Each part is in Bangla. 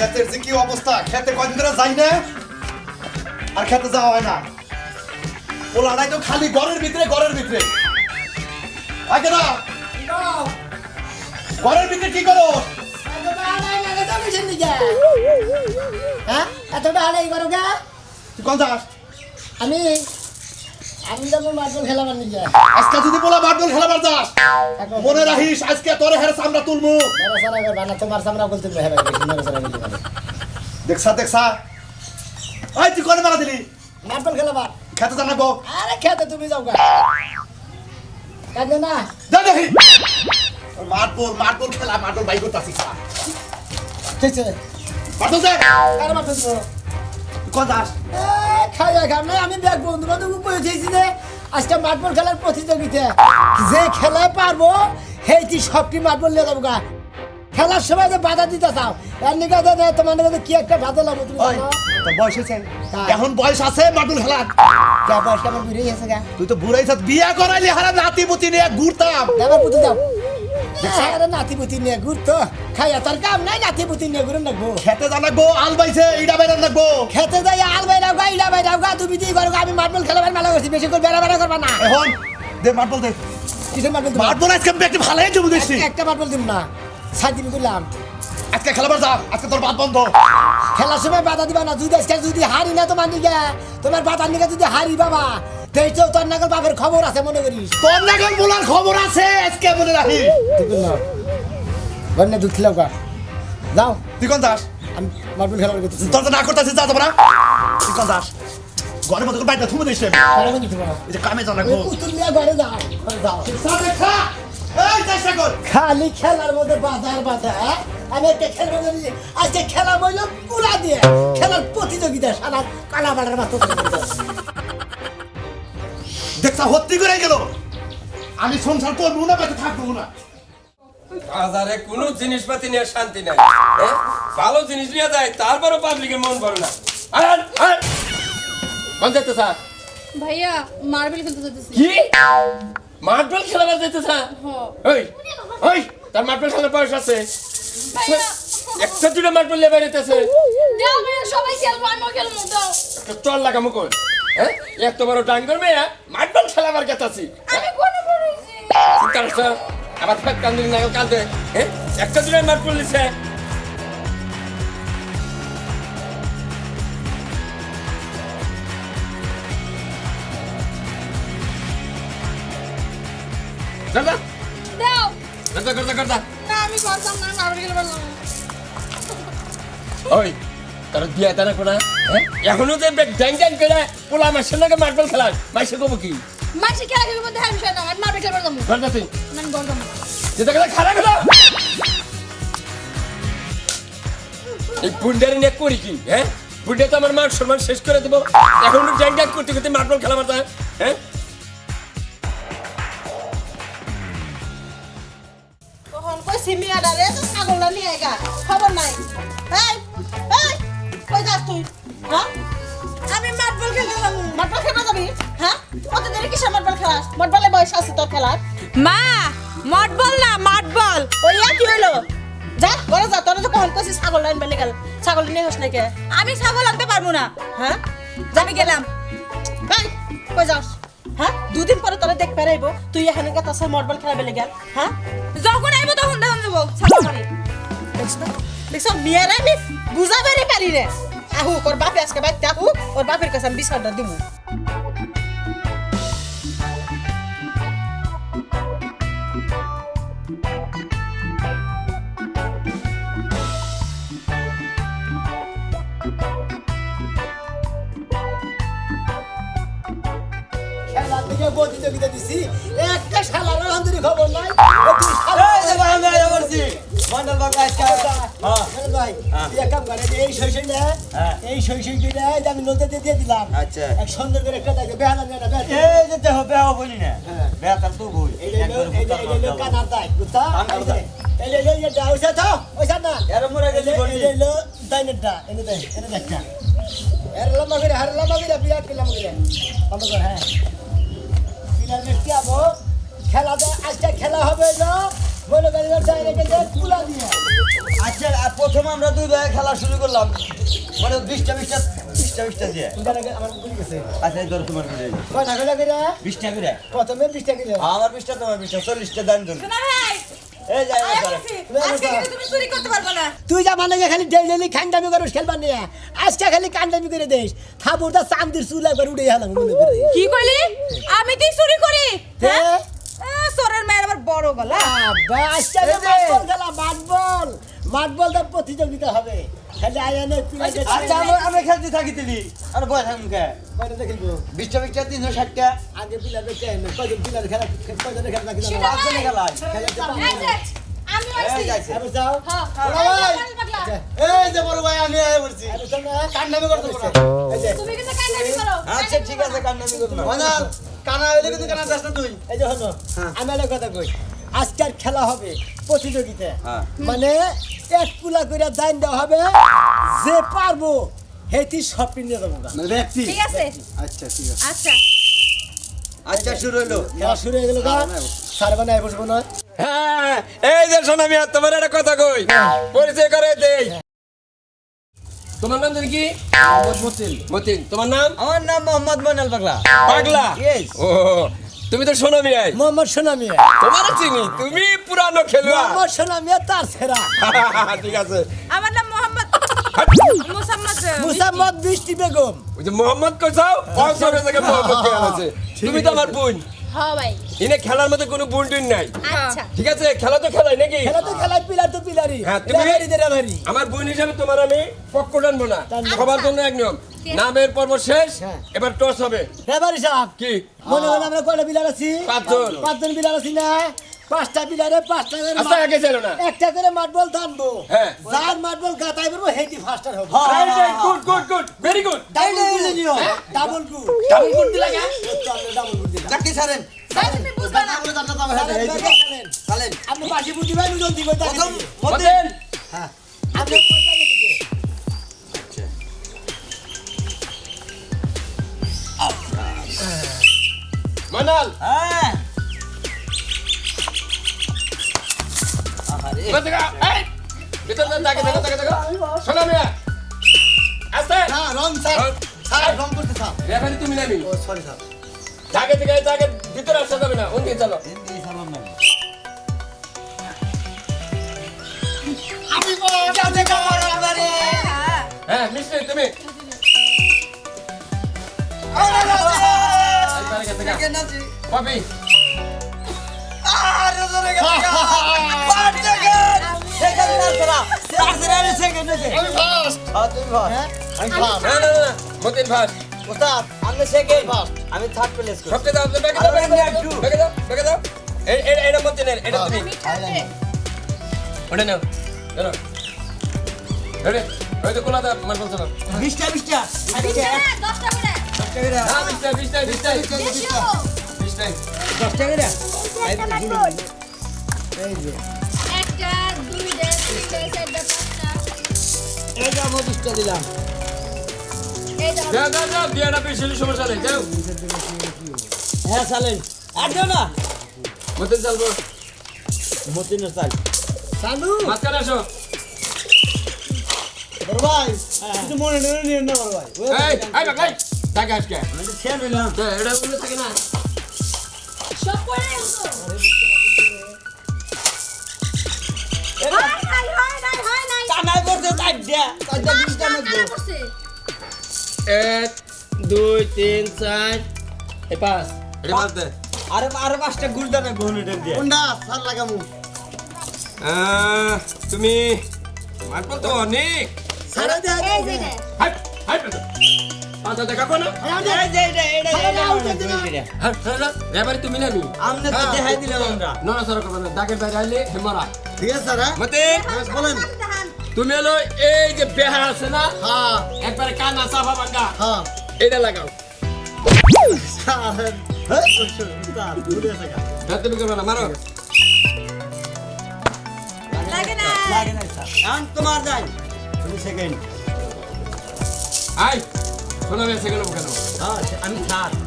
ক্ষেতের যে কি অবস্থা? খেতে কয়দিন ধরে যাই না? আর খেতে যাওয়া হয় না। পোলাটাই তো খালি ঘরের ভিতরে ঘরের ভিতরে। আগে না ঘরের ভিতরে কি করো? হ্যাঁ? এতটা হারাই করো গা। তুই কোন যাস? আমি আমি যাব মার্বেল খেলাবার নিয়ে আজকে যদি পোলা মার্বেল খেলাবার যাস মনে রাখিস আজকে তোর হেরে চামড়া তুলমু। মেরা সারা করবা না তোমার সামনে বলতে মেরা মেরা সারা বলতে দেখছা দেখছা। ওই তুই কোনে মারা দিলি? মার্বেল খেলাবার। খেতে জানাব আরে খেতে তুমি যাও গা। কাঁদে না। যা দেখি। মার্বল মার্বল খেলা মার্বল বাই করতাছিস ঠিক আছে। মার্বল দে। কার মারতে দিব তুই কোন যাস খাই খাম নাই আমি ব্যাগ বন্ধু বান্ধব পৌঁছেছি যে আজকে মার্বল খেলার প্রতিযোগিতা। যে খেলায় পারব সেইটি সবটি মার্বল নিয়ে যাব গা। খেলার সময় যে বাধা দিতে চাও এর নিকা যে তোমার কি একটা বাধা লাগবো তুমি বয়স হয়েছে। হ্যাঁ। এখন বয়স আছে মার্বল খেলার। কে বয়স কেমন ঘুরে গেছে গা। তুই তো বুড়াই বিয়া করাইলি হারা নাতি পুতি নিয়ে ঘুরতাম। পুঁতি দাও। নাতি পুতি নিয়ে ঘুরতো খাইয়া তার কাম নাই নাতি পুতি নিয়ে ঘুরে নাকবো। খেতে আল বাইছে ইডা বাইরে রাখব খেতে যাই আল বাইরাও গা ইলা বাইরাও গা তুমি দিয়ে করো গা, আমি মার্বল খেলাবার মেলা করছি বেশি করে বেড়া বেড়া করবা না। এখন দে মার্বল দে। কিসের মার্বল তুমি? মার্বল আজকে আমি একটু ভালোই জমু দিচ্ছি একটা মার্বল দিব না সাত দিবি করলাম। আজকে খেলাবার যা আজকে তোর বাদ বন্ধ। খেলার সময় বাধা দিবা না যদি আজকে যদি হারি না তোমার নিকে তোমার বাধার নিকে যদি হারি বাবা তেই তো তোর নাগল বাপের খবর আছে মনে করিস? তোর নাগাল বলার খবর আছে আজকে মনে রাখি। ঠিক না। ঘরে দুধ খেলাও গা। যাও। তুই কোন যাস আমি মার্বল খেলাবার করতেছি তোর তো না করতেছিস যা তোমরা। তুই কোন যাস ঘরের মতো বাইরে থুমে দিস এই না। যে কামে জানাব পুতুল নিয়ে ঘরে যাও ঘরে যাও। সাথে খা। এই চেষ্টা কর খালি খেলার মধ্যে বাধার বাধা হ্যাঁ? আমি একটা খেলার মধ্যে দিয়েছি। আজকে খেলা বলল পুরা দিয়ে। খেলার প্রতিযোগিতা সারা কালা বাড়ার মতো। দেখছা হত্তি করে গেল। আমি সংসার করব না বেঁচে থাকব না। বাজারে কোনো জিনিসপাতি নিয়ে শান্তি নাই? ভালো জিনিস নিয়ে যায় তারপরও পাবলিকের মন ভরে না। কোন যেতে স্যার। ভাইয়া মার্বেল খেলতে যেতেছি কি? মার্বেল খেলাবার যেতে স্যার। ওই ওই তার মার্বেল খেলার বয়স আছে। একটা দুটো মার্বেল লেবে যেতেছে সবাই খেলব আমিও খেলব চল লাগা মুকুল। হ্যাঁ? এত বড় ডাঙ্গর মেয়ে মার্বেল খেলাবার গেতাছি আমি কোন পড়েছি চিন্তা করছ? আবার ফেক কান্দির নাগল কাঁদে। হ্যাঁ? একটা দুটো মার্বেল নিছে দাদা। দাও। দাদা করদা করদা না আমি করতাম না মার্বেল খেলবার না ওই। তার বিয়া তারা কোনা এখনও যে ড্যাং ড্যাং করে পোলা মাসের লগে মার্বেল খেলার মাসে কব কি? মাসি খেলা খেলব দেখার বিষয় না মার্বেল খেলবার যাব। করদা তুই না আমি করতাম যেটা গেলে খারাপ হলো এই বুন্ডারে নিয়ে করি কি হ্যাঁ? বুন্ডে তো আমার মান সম্মান শেষ করে দেবো। এখন ড্যাং ড্যাং করতে করতে মার্বেল খেলা মারতে হয়, হ্যাঁ? কখন কইছি মিয়াডারে তো ছাগলটা নিয়ে গা। খবর নাই। এই কই যাস তুই? হ্যাঁ? আমি মার্বল খেলতে যাব। মার্বল খেলতে যাবি? হ্যাঁ? কত দেরি কিসে মার্বল খেলাস মার্বলে বয়স আছে তোর খেলার। মা মট বল না মাঠ বল। ওই কি হইল? যা ঘরে যা তোর তো কখন কইছি ছাগল লাইন গেল ছাগল নিয়ে হস নাকি? আমি ছাগল আনতে পারব না। হ্যাঁ? আমি গেলাম। এই কই যাস? হ্যাঁ? দুদিন পরে তোরা দেখ পেরাইবো তুই এখানে গা তার মার্বল খেলা বেলে গেল হ্যাঁ? যখন আইবো তখন তখন যাব। ছাগল দেখছ মেয়েরা আমি বুঝাবারই বাপে আজকে বাইতে আহু ওর বাপের কাছে প্রতিযোগিতা দিছি। একটা শালার আন্দরি খবর নাই। মন্ডল বাবা আজকে হ্যাঁ ভাই, এক কাম কর, এই শৈশব নে, হ্যাঁ। এই শৈশব এই আমি নদীতে দিয়ে দিলাম আচ্ছা। এক সুন্দর করে একটা দেখে বেহালা নিয়ে না। এই যে দেহ বেহ বলি না হ্যাঁ। বেহ তার তো বই এই এলো কানার দায়, বুঝছ? এই এই যে দা- তো, ওইসা না। এর মরে এই বলি এই যে এলো দাইনের দা, এনে দে, এনে দে একটা। এর লম্বা করে, হার লম্বা করে, বিরাট করে লম্বা করে। লম্বা করে, হ্যাঁ। বিরাট মিষ্টি আবো। খেলা আজকে খেলা হবে হলো আচ্ছা আর প্রথম আমরা দুই খেলা শুরু করলাম। মানে বিশটা বিশটা বিশটা বিশটা দিয়ে। আচ্ছা তোমার করে? বিশটা করে। প্রথমে করে। আমার বিশটা তোমার বিশটা চল্লিশটা দান ধরুন তুই যা মানে খালি ডেলি খান্ডামি করিস খেলবার নিয়ে। আজকে খালি কান্ডামি করে দেস। থাবুরটা চান্দির চুল একবার উড়ে গেলাম কি কইলি? আমি তুই চুরি করি? হ্যাঁ? সোরের মায়ের বড় গলা। মাতবল খেলা মাতবল। মাতবলটা প্রতিযোগিতা হবে। খালি আয়ানে আচ্ছা আমরা আমরা খেলতে থাকি দিলি আর বয় থাকুন কে? কয়টা খেলব? বিশটা বিশটা তিনশো ষাটটা। আগে পিলার দেখতে হয় কয়জন পিলার খেলা কয়জন খেলা নাকি পাঁচজনে যাও। হ্যাঁ বড় ভাই। এই পাগলা। এই যে বড় ভাই আমি আয় বলছি আরে যাও না কান্নামি করতে পারো। এই যে। তুমি কিন্তু কান্নামি করো। আচ্ছা ঠিক আছে কান্নামি কানা হইলে কিন্তু কানা যাস না তুই। এই যে হলো আমি একটা কথা কই। আজকের খেলা হবে প্রতিযোগিতা। হ্যাঁ। মানে এক কুলা করে দান দেওয়া হবে যে পারব হেতি শপিং নিয়ে দেবো মানে ব্যক্তি? ঠিক আছে। আচ্ছা ঠিক আছে। আচ্ছা। আচ্ছা শুরু হলো খেলা শুরু হয়ে গেল সার বানায় বসবো না। হ্যাঁ এই যে শোনা মিয়া তোমার একটা কথা কই। পরিচয় করে দেই। তোমার নাম জানি কি? মতিন। মতিন। তোমার নাম? আমার নাম মোহাম্মদ মইনাল পাগলা। পাগলা? Yes. ও তুমি তো শোনো মিয়াই। মোহাম্মদ সোনামিয়া তোমার চিনি? তুমি পুরানো খেলোয়াড় মোহাম্মদ সোনামিয়া তার সেরা ঠিক আছে। আমার নাম মোহাম্মদ মোসাম্মদ মুসাম্মদ বৃষ্টি বেগম। ওই যে মোহাম্মদ কইছাও? অংশকে থেকে মোহাম্মদ কে তুমি তো আমার বোন। হ্যাঁ ভাই। ইনে খেলার মধ্যে কোনো বোন নাই। আচ্ছা। ঠিক আছে? খেলা তো খেলাই নাকি? খেলা তো খেলায় পিলার তো পিলারি হ্যাঁ, তুমি- রেভারি আমার বোন হিসাবে তোমার আমি পক্ষ টানবো না সবার জন্য এক নিয়ম। নামের পর্ব শেষ হ্যাঁ। এবার টস হবে। রেভারি সাহেব। কি? মনে হয় আমরা কয়টা বিলার আছি? পাঁচজন। পাঁচজন পিলার আছি না? পাঁচটা পিলারে পাঁচটা করে আচ্ছা আগে ছিল না। একটা করে মাটবল টানবো। হ্যাঁ। যার মাটবল গাতাই পারব হেঁটে ফাস্টার হবে। Good good good very good double গুল দিও ডাবল গুল ডাবল গুড দিলা গা ডাবল গুল দিলাম চাকরি ছাড়েন ভাই তুমি বুঝবা না। চালেন আপনি বাসি বুদ্ধি ভাই দুজন দিব প্রথম মতেন। আপনি গেছে মানাল। হ্যাঁ। তুমি নামি। ও সরি স্যার। তাকে থেকে তাকে ভিতরে আসতে যাবে না ওদিকে চলো। হ্যাঁ মিষ্টি তুমি। কপি। আমি থার্ড প্লেস করি সবচেয়ে এটা এটা মতে নেন ওটা ওই তো কোলা দা মার বলছ না 20টা 20টা 10টা দশ টাকা দা এই যে একটা দুইটা তিনটা চারটা পাঁচটা এই দাও পঁচিশটা দিলাম হ্যাঁ চালেন আর দেও না মতিন চালবো মতিনের চাল চালু মাঝখানে আসো ভাই কিছু মনে নিয়ে না ভাই এই ভাই ভাই না এক দুই তিন চার পাঁচ আরে আরে পাঁচটা গুলটা নেব হুনুটের দিয়ে কোনটা স্যার লাগামু তুমি মারবো তো অনেক সারা দেয়া। হাই হাই পেতো পাঁচটা দেখাবো না এই যে হ্যাঁ তুমি না নি আমনে তো দেখাই দিলাম আমরা। নড়া সড়া করবে না দাগের বাইরে আইলে হেমারা ঠিক আছে স্যার হ্যাঁ বলেন। তুমি হলো এই যে বেহা আছে না? হ্যাঁ। একবারে কানা সাফা হ্যাঁ। এটা লাগাও। স্যার তুমি করবে না মারো। লাগে না। লাগে না স্যার তোমার যাই। তুমি সেকেন্ড আই কেন হ্যাঁ আমি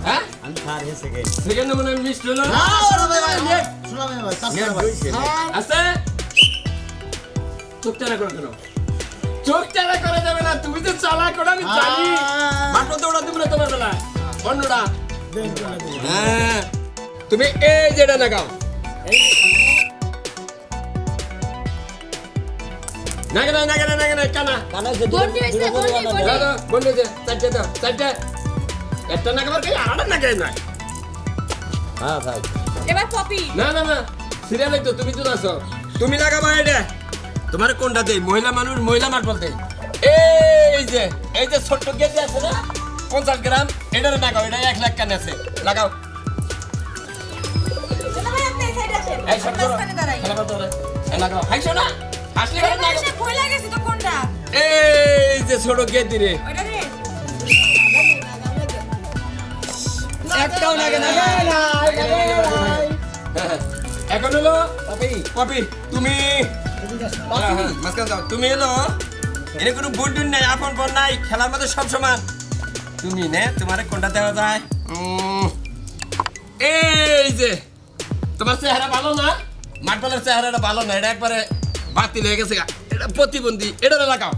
হ্যাঁ? আমি থার্ড হে সেকেন্ড সেকেন্ড মানে মিস হলো। না না ভাই ভাই শোনা ভাই আছে? চোখ টানা করে কেন? চোখ টানা করে যাবে না তুমি তো চালা করে আমি জানি। মাত্র দৌড়া তুমি না তোমার বেলা। অন্যরা হ্যাঁ। তুমি এই যেটা লাগাও। না নাগে না নাগে না কানা কানে যে বন্ডি হইছে, বন্ডি, বন্ডি। দাও দাও বন্ধু দে চারটে দাও চারটে একটা নাগাবার কে আড়া নাগে না হ্যাঁ ভাই এবার পপি না না না সিরিয়ালে তো তুমি তো আছো তুমি লাগাবা এটা তোমার কোনটা দেই মহিলা মানুষ মহিলা মাঠ বলতে এই যে এই যে ছোট্ট গেট আছে না পঞ্চাশ গ্রাম এটারে লাগাও এটা এক লাখ কানে আছে লাগাও এই ছোট্ট লাগাও হাইছো না আসলে ভয় লাগেছে তো কোনটা? এই যে ছোট দিরে রে। একটাও লাগে না। এখন হলো কপি তুমি হ্যাঁ, হ্যাঁ। তুমি এলো এনে কোনো বুট নাই আপন পর নাই খেলার মধ্যে সব সমান। তুমি নে তোমার কোনটা দেওয়া যায়? উম, এই যে তোমার চেহারা ভালো না? মাটবলের চেহারাটা ভালো না এটা একবারে বাতিল হয়ে গেছে গা। এটা প্রতিবন্ধী এটা লাগাও?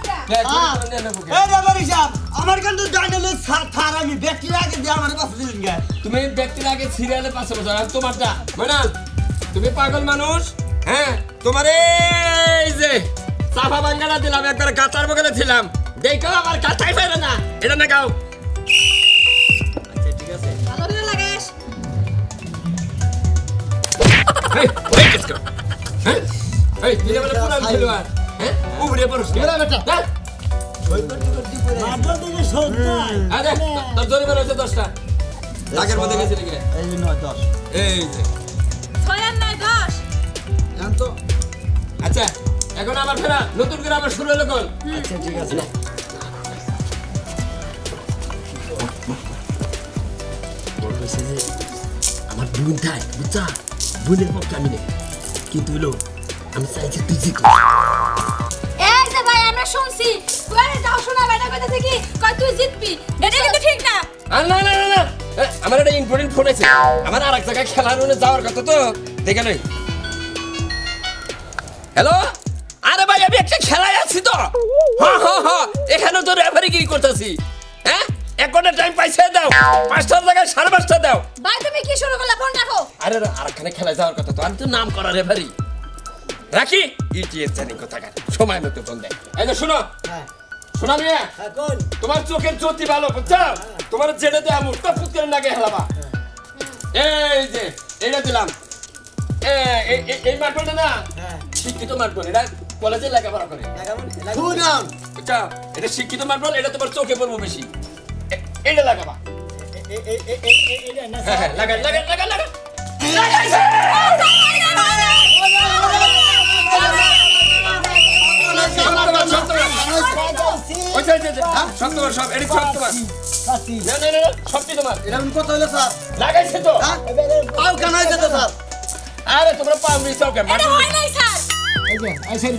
এই রে বারিশাব আমার কিন্তু জানালে থার আমি ব্যক্তি আগে দিয়ে আমার কাছে দিলেন তুমি ব্যক্তির আগে সিরিয়ালে পাশে বসো আর তোমারটা মনাল তুমি পাগল মানুষ হ্যাঁ? তোমার এই যে সাফা বাঙ্গালা দিলাম একবার গাছার বগলে ছিলাম। দেখো আমার কাছাই ফেলে না। এটা না গাও আচ্ছা ঠিক আছে। ভালো করে লাগাস। এই ওই কিস করো। হ্যাঁ? এই দিলে বলে পুরো খেলোয়াড় হ্যাঁ? পড়ছ হ্যাঁ? মারবো থেকে সত্তর আরে তোর জোরে বের হচ্ছে দশটা। লাগের মধ্যে এই যে এই যে। আর তো আচ্ছা এখন আবার ফেরা। নতুন করে আবার শুরু হলো কোন আচ্ছা ঠিক আছে। আমার বোন থাক বুঝছা বোনের পক্ষে আমি নেই কিন্তু হলো আমি চাইছি তুই জিত এই যে ভাই আমরা শুনছি কই যাও শোনা বেটা কথা থেকে কই তুই জিতবি এটা কিন্তু ঠিক না আর না না না আমার একটা ইম্পর্টেন্ট ফোন আছে আমার আর এক জায়গায় খেলার রুমে যাওয়ার কথা তো দেখে নই হ্যালো আরে ভাই আমি একটা খেলায় আছি তো হ্যাঁ হ্যাঁ হ্যাঁ এখানে তো রেফারি কি করতেছি হ্যাঁ এক ঘণ্টা টাইম পাইছে দাও। পাঁচটার জায়গায় সাড়ে পাঁচটা দাও। ভাই তুমি কি শুরু করলা? ফোন রাখো। আরে আরেকখানে খেলায় যাওয়ার কথা তো। আমি তো নাম করা রেফারি রাখি? ইটিএস জানি কোথাকার। সময় মতো ফোন দেয় এই যে শোনো। হ্যাঁ। শোনা মেয়ে। তোমার চোখের জ্যোতি ভালো বুঝছ? তোমার জেনে করে নাগে হেলাবা। এই যে এইটা দিলাম। এই- এই- এই না? হ্যাঁ। শিক্ষিত মার্কল এটা কলেজে লেখাপড়া করে। এটা শিক্ষিত মার্কল এটা তোমার চোখে পড়ব বেশি। লাগাবা। এটি পাও কানা হয়েছে তো স্যার। আরে তোমরা পাও মিশাও কেন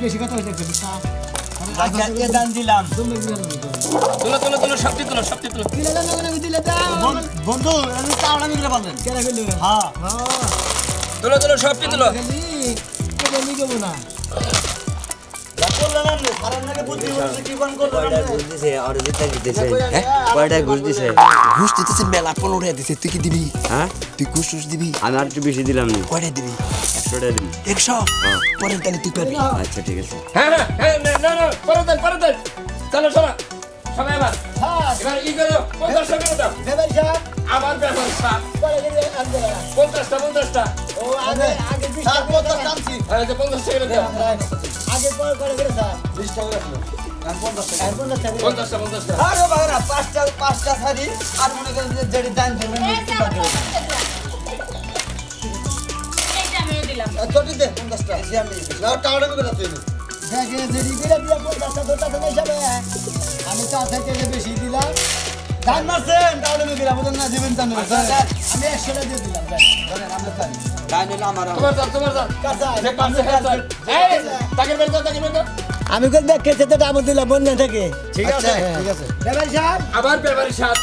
বেশি কথা তা আচ্ছা দিলাম। তুলো তুলো তুলো সবটি তুলো সবটি তুলো। বন্ধু পারলেন হ্যাঁ হ্যাঁ। তুলো তুলো সবটি তুলো। হ্যাঁ? হ্যাঁ? আমি আর একটু বেশি দিলাম নি। কয়টা দিবি? একশো টাকা দিন একশো পরের তাহলে তুই পাবি আচ্ছা ঠিক আছে। হ্যাঁ হ্যাঁ হ্যাঁ দেন দেন। চলো চলো। সবাই আবার হ্যাঁ। এবার ই করো? পঞ্চাশ টাকা দাও। আবার ব্যাপার সাত পঞ্চাশটা পঞ্চাশটা। ও আগে আগে টাকা কত করে টানছি হ্যাঁ যে পঞ্চাশ টাকা দাও। আগে পরে করে করে স্যার বিশ টাকা রাখল পঞ্চাশ আর পঞ্চাশ বাবা পাঁচটা পাঁচটা শাড়ি। আর মনে করেন যে যেটি দান ধরবেন চটি দে পঞ্চাশটা। ধরতে না হিসাবে আমি তার থেকে বেশি দিলাম। ধান মারছেন? টাওয়ারে আমি দিলাম না দিবেন জানেন আমি। একশোটা দিয়ে দিলাম দেখ। জানেন আমরা জানি ধান হলো আমার তোমার যান তোমার যান কাঁচা যে পাঁচশো হ্যাঁ স্যার এই তাকে বের দাও তাকে বের দাও আমি ডাবল দিলাম বন্যা থেকে ঠিক আছে। হ্যাঁ। ঠিক আছে। ব্যাপারী সাহেব? আবার ব্যাপারী সাহেব।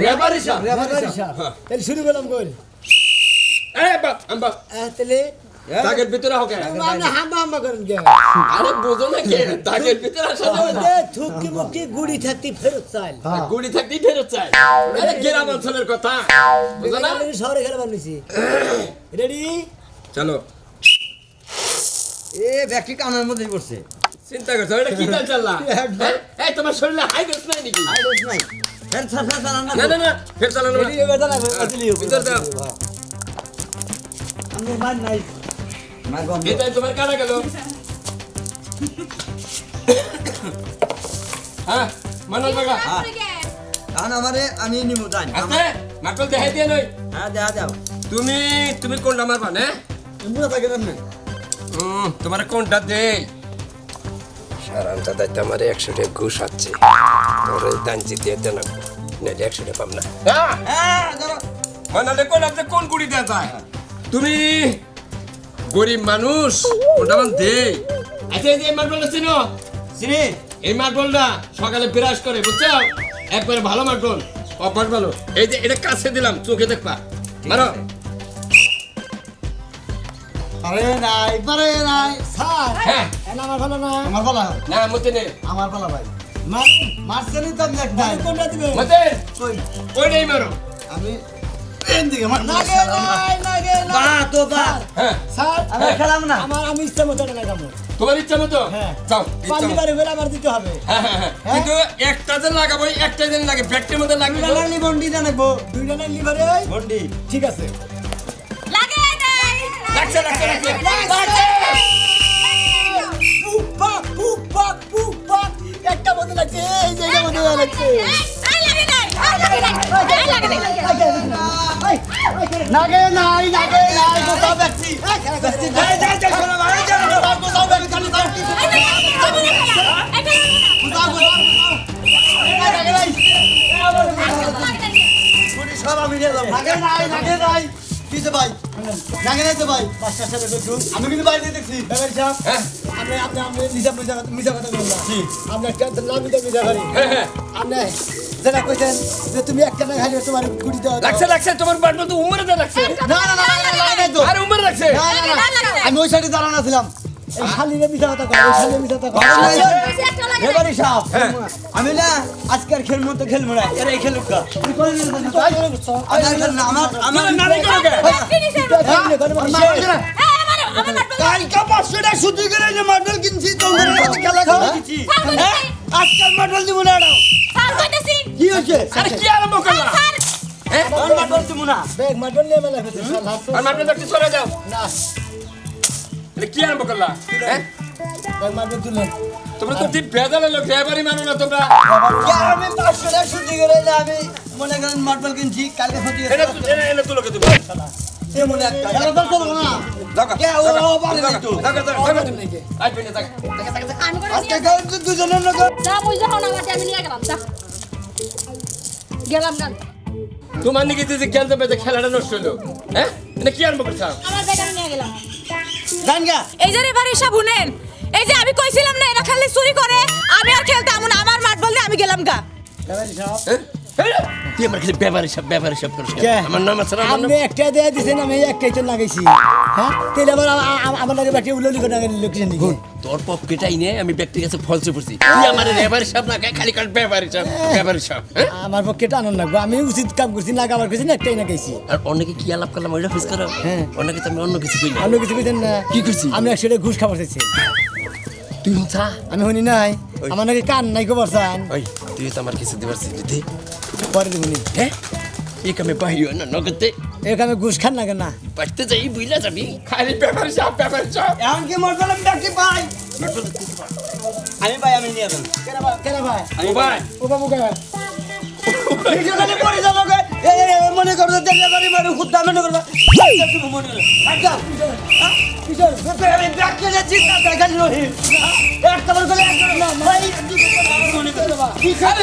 ব্যাপারী সাহেব। ব্যাপারী সাহেব। তাহলে শুরু করলাম কই? এই বাপ আম্বা তাহলে দাগের ভিতরে হোক হাম্বা হাম্বা করেন আরে বোঝো না কে ভিতরে থুকি মুকি গুড়ি থাকতে ফেরত চাইল গুড়ি থাকতেই ফেরত চাই। আরে গ্রাম অঞ্চলের কথা বুঝো না? শহরে খেলে বানিয়েছি। রেডি চলো। এ ব্যক্তি কানের মধ্যেই পড়ছে। চিন্তা করছ এটা কি চাল চাল্লা? হ্যাঁ? এই তোমার শরীরে হাই ডোজ নাই নাকি? আই ডোন্ট নাই। ফের ছাড় না না না ফের চালানো না। না? ভিতর দাও। আমি মান নাই। এটাই তোমার কাটা গেল হ্যাঁ মানাল বাগা কারণ আমারে আমি নিমু জানি মাকল দেখাই দিয়ে নই হ্যাঁ দেখা যাও তুমি তুমি কোনটা মারবা না মুরা থাকে না হুম তোমার কোনটা দে সারান্তা দায়িত্ব আমার একশো টাকা ঘুষ আছে তোর দান জিতিয়ে দেন নাহলে একশো টাকা পাম না হ্যাঁ ধরো মানালে কোন আপনি কোন গুড়ি দেওয়া যায় তুমি গরিব মানুষ ওটা আমার দে। আচ্ছা এই যে এই মার্বলটা চিনো? চিনি? এই মার্বলটা সকালে বিরাজ করে বুঝছ? একবারে ভালো মার্বল। ভালো এই যে এটা কাছে দিলাম চোখে দেখবা। মারো। আরে নাই পারে নাই। স্যার হ্যাঁ। আমার ভালো না। আমার না মতে নে। আমার পালা ভাই মান মারছেনই তো কোনটা দিবে মতে ওই নেই মারো? আমি এন দিকে মার নাগে নাই নাগে বা তো বা হ্যাঁ স্যার আমি খেলাম না আমার আমি ইচ্ছা মতো না তোমার ইচ্ছা মতো হ্যাঁ। যাও ইচ্ছা বারে হলে আমার দিতে হবে হ্যাঁ হ্যাঁ হ্যাঁ কিন্তু একটা যে লাগাবো একটা দিন লাগে ব্যাগটির মধ্যে লাগবে তো। লাগালি বন্ডি জানাব দুইটা নাই লিভারে বন্ডি ঠিক আছে লাগে নাই লাগছে লাগছে লাগছে একটা মতো লাগছে এই যে এটা মতো লাগছে লাগে নাই লাগে নাই লাগে নাই নাগে নাই নাগে নাই কোথাও ব্যক্তি ব্যক্তি যাই যাই যাই শোনা ভাই যাই কোথাও ব্যক্তি জানি তাও কি কোথাও কোথাও নাগে নাই পুরি সব আমি নিয়ে যাব নাগে নাই নাগে নাই কিসে ভাই নাগে নাই তো ভাই পাঁচটা সাথে দেখুন আমি কিন্তু বাইরে দেখছি ব্যাপারী সাহেব হ্যাঁ আপনি আপনি আপনি মিজা মিজা মিজা কথা বললাম আপনি একটা লাভ দিতে মিজা করি হ্যাঁ হ্যাঁ আপনি যেটা কইছেন যে তুমি একটা না খাইলে তোমার গুড়ি দেওয়া লাগছে লাগছে তোমার বাটন তো উমরে দা লাগছে না না না না লাগে তো আরে উমরে লাগছে না না না আমি ওই সাইডে দাঁড়ানো ছিলাম হ্যাঁ আমি না আজকের খেল মতো খেলব না এরা এই খেলুক না, আমার আমার হ্যাঁ কালকা পাঁচশো টাকা সুতি করে যে মার্বেল কিনছি তোমরা সাথে খেলা খাওয়া দিচ্ছি। হ্যাঁ আজকাল মার্বেল দিব না এটাও। কি হয়েছে? আরে কি আরম্ভ করলা? স্যার। হ্যাঁ আমার মাটন তুমি না। ব্যাগ মাটন নিয়ে মেলা ফেলছে আর মারবে তো সরে যাও। না। কি আরম্ভ করলা? হ্যাঁ? ব্যাগ তুলে তোমরা তো ঠিক ভেজালে লোক ড্রাইভারই মানো না তোমরা। আমি পাঁচশো টাকা সুতি করে আমি মনে করেন মাটবল কিনছি কালকে ক্ষতি এটা এমন একটা গেলাম না তোমার নাকি যে খেলতে পেতে খেলাটা নষ্ট হলো হ্যাঁ? এটা কি আরম্ভ করছ? আমার নিয়ে গেলাম। এই যে এবার হিসাব শুনেন। এই যে আমি কইছিলাম না এরা খালি চুরি করে আমি আর খেলতে আমন আমার মাঠ বলতে আমি গেলাম গা। সাহেব। হ্যাঁ? তুই আমার কাছে ব্যাপার হিসাব ব্যাপার হিসাব করিস কে? আমার নাম আছে না আপনি একটা দিয়ে দিছেন আমি একটাই তো লাগাইছি। হ্যাঁ? তাহলে আবার আমার লাগে উললি লোকেশন তোর পকেটাই নে আমি ব্যক্তির কাছে ফলসে পড়ছি। তুই আমার না খালি কাট ব্যাপার হিসাব ব্যাপার হিসাব হ্যাঁ? আমার লাগবে। আমি উচিত কাম করছি না কাবার করছি না একটাই না আর অনেকে কি আলাপ করলাম ওইটা ফিস করো। হ্যাঁ। অনেকে তো আমি অন্য কিছু কই অন্য কিছু কইতেন না। কি করছি? আমি ঘুষ খাবার চাইছি তুই হুঁচা আমি নাই। আমার নাকি কান নাই খবর চান ওই তুই তো আমার কিছু দিবার সিদ্ধি পরে দেবনি হ্যাঁ? এই কামে বাহির না নগদে এখানে ঘুষ খান লাগে না বাড়তে যাই বুঝলা যাবি খালি ব্যাপার হিসাব ব্যাপার হিসাব এমন কি আমি ব্যক্তি পাই আমি পাই আমি নিয়ে যাব কেনা ভাই কেনা ভাই ও ভাই ও বাবু কে ভিডিওখানে পড়ে যাব গে। মনে করো যে ডেলিভারি মানে খুদ্দা মনে করবা তুমি মনে করো আচ্ছা কিশোর আমি ব্যাগ কিনে চিন্তা দেখালি রহি একটা বার করে একটা না ভাই করো কি খাবে